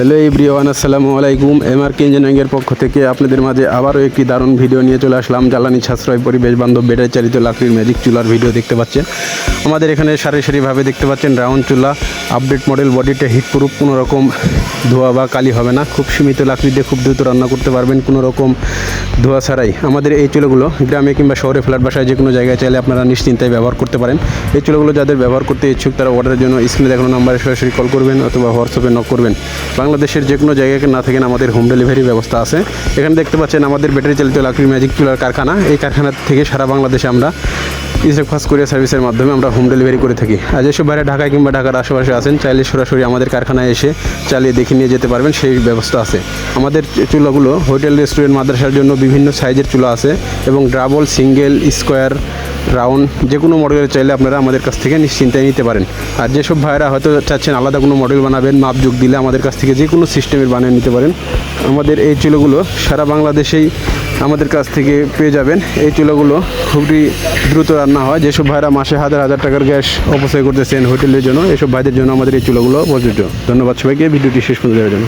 Hello ইব্রিয়ান আসসালামু আলাইকুম। এমআরকে ইঞ্জিনিয়ারিংয়ের পক্ষ থেকে আপনাদের মাঝে আবারও একটি দারুণ ভিডিও নিয়ে চলে আসলাম। জ্বালানি সাশ্রয় পরিবেশ বান্ধব ব্যাটারি চালিত লাকড়ির ম্যাজিক চুলার ভিডিও দেখতে পাচ্ছেন। আমাদের এখানে সারি সারিভাবে দেখতে পাচ্ছেন রাউন্ড চুলা আপডেট মডেল বডিটা হিট প্রুফ কোনো রকম ধোয়া বা কালি হবে না। খুব সীমিত লাকড়ি দিয়ে খুব দ্রুত রান্না করতে পারবেন কোনো রকম ধোয়া ছাড়াই। আমাদের এই চুলোগুলো গ্রামে কিংবা শহরে, ফ্ল্যাট বাসায় যে কোনো জায়গায় চাইলে আপনারা নিশ্চিন্তায় ব্যবহার করতে পারেন। এই চুলাগুলো যাদের ব্যবহার করতে ইচ্ছুক তারা অর্ডারের জন্য স্ক্রিনে দেখানো নাম্বারে সরাসরি কল করবেন অথবা হোয়াটসঅ্যাপে নক করবেন। বাংলাদেশের যে কোনো জায়গায় না থাকেন আমাদের হোম ডেলিভারি ব্যবস্থা আছে। এখানে দেখতে পাচ্ছেন আমাদের ব্যাটারি চালিত লাকড়ি ম্যাজিক চুলার কারখানা। এই কারখানা থেকে সারা বাংলাদেশে আমরা ইসরেক ফাস্ট কোরিয়ার সার্ভিসের মাধ্যমে আমরা হোম ডেলিভারি করে থাকি। আর যেসব বাইরে ঢাকায় কিংবা ঢাকার আশেপাশে আছেন, চাইলে সরাসরি আমাদের কারখানায় এসে চালিয়ে দেখে নিয়ে যেতে পারবেন, সেই ব্যবস্থা আছে। আমাদের চুলাগুলো হোটেল রেস্টুরেন্ট মাদ্রাসার জন্য বিভিন্ন সাইজের চুলা আছে এবং ডাবল সিঙ্গেল স্কোয়ার রাউন্ড, যে কোনো মডেলের চাইলে আপনারা আমাদের কাছ থেকে নিশ্চিন্তায় নিতে পারেন। আর যেসব ভাইরা হয়তো চাচ্ছেন আলাদা কোনো মডেল বানাবেন, মাপ যোগ দিলে আমাদের কাছ থেকে যে কোনো সিস্টেমের বানিয়ে নিতে পারেন। আমাদের এই চুলোগুলো সারা বাংলাদেশেই আমাদের কাছ থেকে পেয়ে যাবেন। এই চুলোগুলো খুবই দ্রুত রান্না হয়। যেসব ভাইরা মাসে হাজার হাজার টাকার গ্যাস অপচয় করতেছেন হোটেলের জন্য, এসব ভাইদের জন্য আমাদের এই চুলোগুলো প্রযোজ্য। ধন্যবাদ সবাইকে, ভিডিওটি শেষ করে দেওয়ার জন্য।